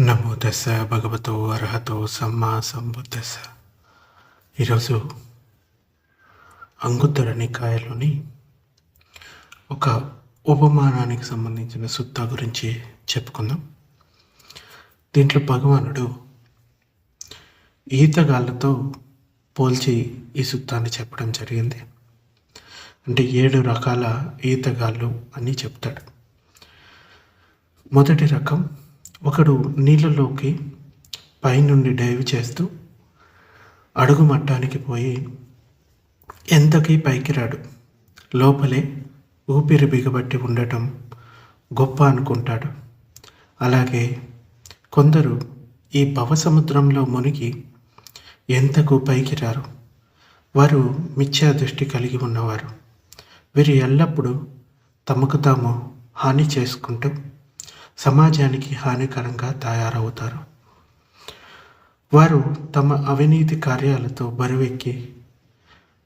నమో దశ భగవతో అర్హతో సమ్మా సంబుద్ధస ఈరోజు అంగుత్తర నికాయలోని ఒక ఉపమానానికి సంబంధించిన సుత్తా గురించి చెప్పుకుందాం. దీంట్లో భగవానుడు ఈతగాళ్ళతో పోల్చి ఈ సుత్తాన్ని చెప్పడం జరిగింది. అంటే ఏడు రకాల ఈతగాళ్ళు అని చెప్తాడు. మొదటి రకం ఒకడు నీళ్ళలోకి పైనుండి డైవ్ చేస్తూ అడుగు మట్టానికి పోయి ఎంతకీ పైకి రాడు లోపలే ఊపిరి బిగబట్టి ఉండటం గొప్ప అనుకుంటాడు. అలాగే కొందరు ఈ భవసముద్రంలో మునిగి ఎంతకు పైకి రారు వారు మిథ్యా దృష్టి కలిగి ఉన్నవారు. వీరు ఎల్లప్పుడూ తమకు తాము హాని చేసుకుంటూ సమాజానికి హానికరంగా తయారవుతారు. వారు తమ అవినీతి కార్యాలతో బరువెక్కి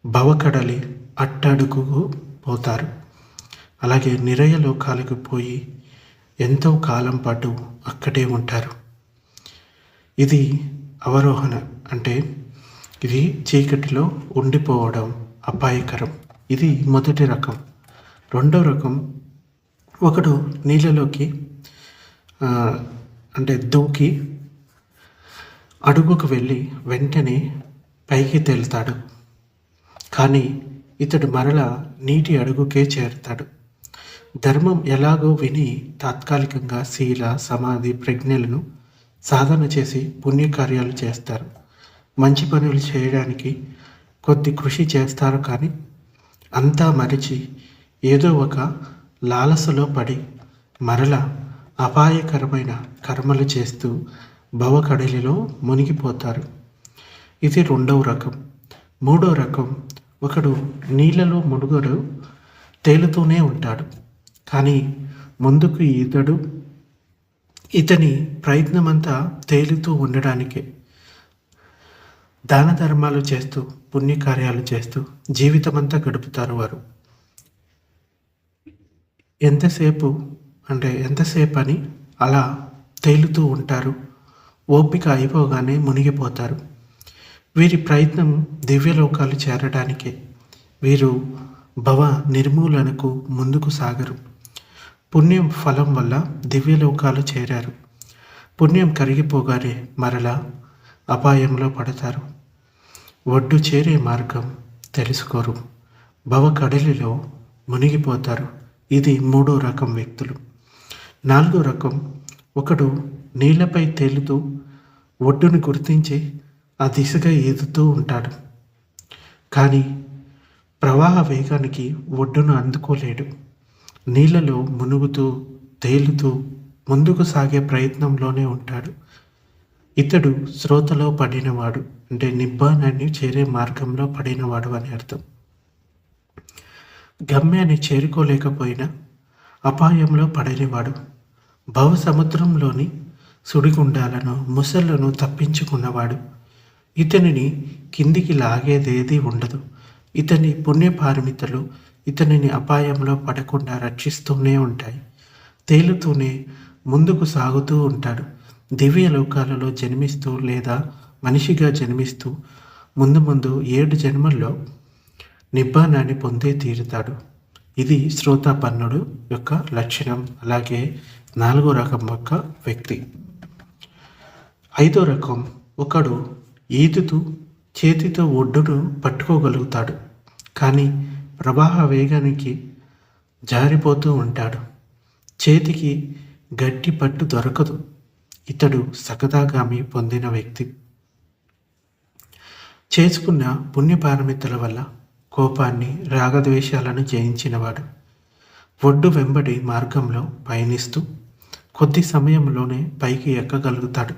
భవకడలి అట్టడుగుకు పోతారు. అలాగే నిరయ లోకాలకు పోయి ఎంతో కాలం పాటు అక్కడే ఉంటారు. ఇది అవరోహణ అంటే ఇది చీకటిలో ఉండిపోవడం అపాయకరం. ఇది మొదటి రకం. రెండో రకం ఒకడు నీళ్ళలోకి అంటే దూకి అడుగుకు వెళ్ళి వెంటనే పైకి తేలుతాడు. కానీ ఇతడు మరల నీటి అడుగుకే చేరుతాడు. ధర్మం ఎలాగో విని తాత్కాలికంగా శీల సమాధి ప్రజ్ఞలను సాధన చేసి పుణ్యకార్యాలు చేస్తారు. మంచి పనులు చేయడానికి కొద్ది కృషి చేస్తారు కానీ అంతా మరిచి ఏదో ఒక లాలసలో పడి మరల అపాయకరమైన కర్మలు చేస్తూ భవకడలిలో మునిగిపోతారు. ఇది రెండవ రకం. మూడో రకం ఒకడు నీళ్ళలో మునుగడు తేలుతూనే ఉంటాడు. కానీ ముందుకు ఈతడు ఇతని ప్రయత్నమంతా తేలుతూ ఉండడానికే. దాన ధర్మాలు చేస్తూ పుణ్యకార్యాలు చేస్తూ జీవితమంతా గడుపుతారు వారు. ఎంతసేపు అంటే ఎంతసేపు అని అలా తేలుతూ ఉంటారు. ఓపిక అయిపోగానే మునిగిపోతారు. వీరి ప్రయత్నం దివ్యలోకాలు చేరడానికే. వీరు భవ నిర్మూలనకు ముందుకు సాగరు. పుణ్యం ఫలం వల్ల దివ్యలోకాలు చేరారు. పుణ్యం కరిగిపోగానే మరలా అపాయంలో పడతారు. ఒడ్డు చేరే మార్గం తెలుసుకోరు. భవ కడలిలో మునిగిపోతారు. ఇది మూడో రకం వ్యక్తులు. నాలుగో రకం. ఒకడు నీళ్ళపై తేలుతూ ఒడ్డును గుర్తించి ఆ దిశగా ఈదుతూ ఉంటాడు. కానీ ప్రవాహ వేగానికి ఒడ్డును అందుకోలేడు. నీళ్ళలో మునుగుతూ తేలుతూ ముందుకు సాగే ప్రయత్నంలోనే ఉంటాడు. ఇతడు శ్రోతలో పడినవాడు అంటే నిబ్బానాన్ని చేరే మార్గంలో పడినవాడు అని అర్థం. గమ్యాన్ని చేరుకోలేకపోయినా అపాయంలో పడనివాడు. భవసముద్రంలోని సుడిగుండాలను ముసళ్ళను తప్పించుకున్నవాడు. ఇతనిని కిందికి లాగేదేది ఉండదు. ఇతని పుణ్యపారమితలు ఇతనిని అపాయంలో పడకుండా రక్షిస్తూనే ఉంటాయి. తేలుతూనే ముందుకు సాగుతూ ఉంటాడు. దివ్య లోకాలలో జన్మిస్తూ లేదా మనిషిగా జన్మిస్తూ ముందు ముందు ఏడు జన్మల్లో నిబ్బానాన్ని పొందే తీరుతాడు. ఇది శ్రోతాపన్నుడు యొక్క లక్షణం. అలాగే నాలుగో రకం యొక్క వ్యక్తి. ఐదో రకం ఒకడు ఈదుతూ చేతితో ఒడ్డును పట్టుకోగలుగుతాడు. కానీ ప్రవాహ వేగానికి జారిపోతూ ఉంటాడు. చేతికి గట్టి పట్టు దొరకదు. ఇతడు సకదాగామి పొందిన వ్యక్తి. చేసుకున్న పుణ్యపారమితుల వల్ల కోపాన్ని రాగద్వేషాలను జయించినవాడు. ఒడ్డు వెంబడి మార్గంలో పయనిస్తూ కొద్ది సమయంలోనే పైకి ఎక్కగలుగుతాడు.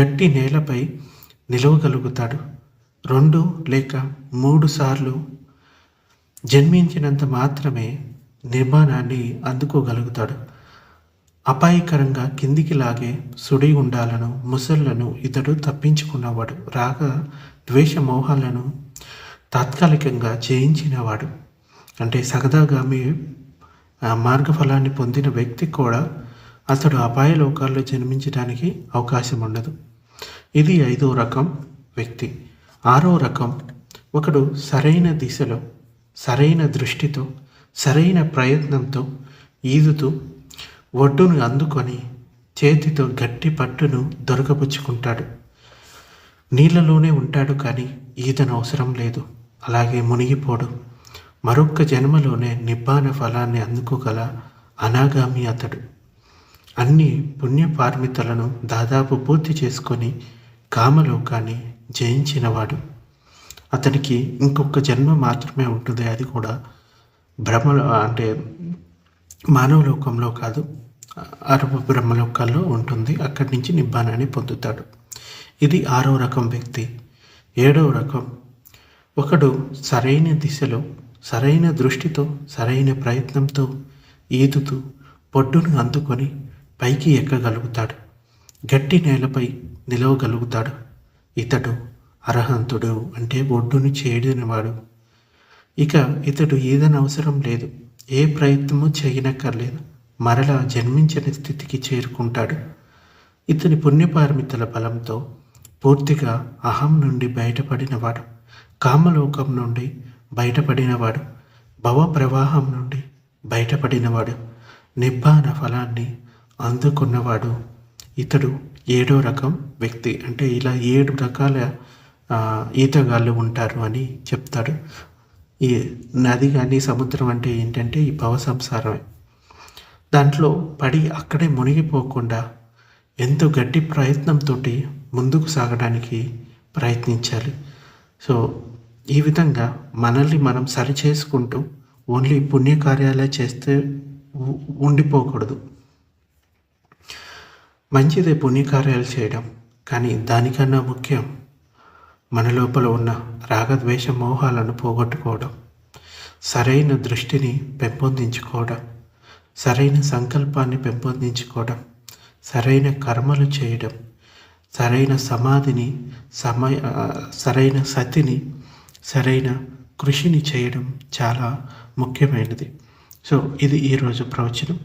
గట్టి నేలపై నిలవగలుగుతాడు. రెండు లేక మూడు సార్లు జన్మించినంత మాత్రమే నిర్మాణాన్ని అందుకోగలుగుతాడు. అపాయకరంగా కిందికి లాగే సుడి ఉండాలను ముసళ్ళను ఇతడు తప్పించుకున్నవాడు రాగ ద్వేష మోహాలను తాత్కాలికంగా జయించినవాడు. అంటే సగదాగామి మార్గఫలాన్ని పొందిన వ్యక్తి కూడా అతడు అపాయ లోకాల్లో జన్మించడానికి అవకాశం ఉండదు. ఇది ఐదో రకం వ్యక్తి. ఆరో రకం ఒకడు సరైన దిశలో సరైన దృష్టితో సరైన ప్రయత్నంతో ఈదుతూ ఒడ్డును అందుకొని చేతితో గట్టి పట్టును దొరకపుచ్చుకుంటాడు. నీళ్ళలోనే ఉంటాడు కానీ ఈతను అవసరం లేదు. అలాగే మునిగిపోడు. మరొక్క జన్మలోనే నిబ్బాన ఫలాన్ని అందుకోగల అనాగామి అతడు. అన్ని పుణ్యపార్మితలను దాదాపు పూర్తి చేసుకొని కామలోకాన్ని జయించినవాడు. అతనికి ఇంకొక జన్మ మాత్రమే ఉంటుంది అది కూడా బ్రహ్మలో అంటే మానవ లోకంలో కాదు అరవ బ్రహ్మలోకాల్లో ఉంటుంది. అక్కడి నుంచి నిబ్బానాన్ని పొందుతాడు. ఇది ఆరో రకం వ్యక్తి. ఏడవ రకం. ఒకడు సరైన దిశలో సరైన దృష్టితో సరైన ప్రయత్నంతో ఈదుతూ పొడ్డును అందుకొని పైకి ఎక్కగలుగుతాడు. గట్టి నేలపై నిలవగలుగుతాడు. ఇతడు అర్హంతుడు అంటే ఒడ్డును చేయడినవాడు ఇక ఇతడు ఈదనవసరం లేదు. ఏ ప్రయత్నము చేయనక్కర్లేదు. మరలా జన్మించని స్థితికి చేరుకుంటాడు. ఇతని పుణ్యపారమితల బలంతో పూర్తిగా అహం నుండి బయటపడినవాడు. కామలోకం నుండి బయటపడినవాడు. భవ ప్రవాహం నుండి బయటపడినవాడు. నిబ్బాన ఫలాన్ని అందుకున్నవాడు. ఇతడు ఏడో రకం వ్యక్తి. అంటే ఇలా ఏడు రకాల ఈతగాళ్ళు ఉంటారు అని చెప్తాడు. ఈ నది కానీ సముద్రం అంటే ఏంటంటే ఈ భవ సంసారమే. దాంట్లో పడి అక్కడే మునిగిపోకుండా ఎంతో గట్టి ప్రయత్నంతో ముందుకు సాగడానికి ప్రయత్నించాలి. సో ఈ విధంగా మనల్ని మనం సరి చేసుకుంటూ ఓన్లీ పుణ్యకార్యాలే చేస్తే ఉండిపోకూడదు. మంచిదే పుణ్యకార్యాలు చేయడం కానీ దానికన్నా ముఖ్యం మన లోపల ఉన్న రాగద్వేష మోహాలను పోగొట్టుకోవడం సరైన దృష్టిని పెంపొందించుకోవడం సరైన సంకల్పాన్ని పెంపొందించుకోవడం సరైన కర్మలు చేయడం సరైన సమాధిని సమయ సరైన సతిని సరైన కృషిని చేయడం చాలా ముఖ్యమైనది. సో ఇది ఈరోజు ప్రవచనం.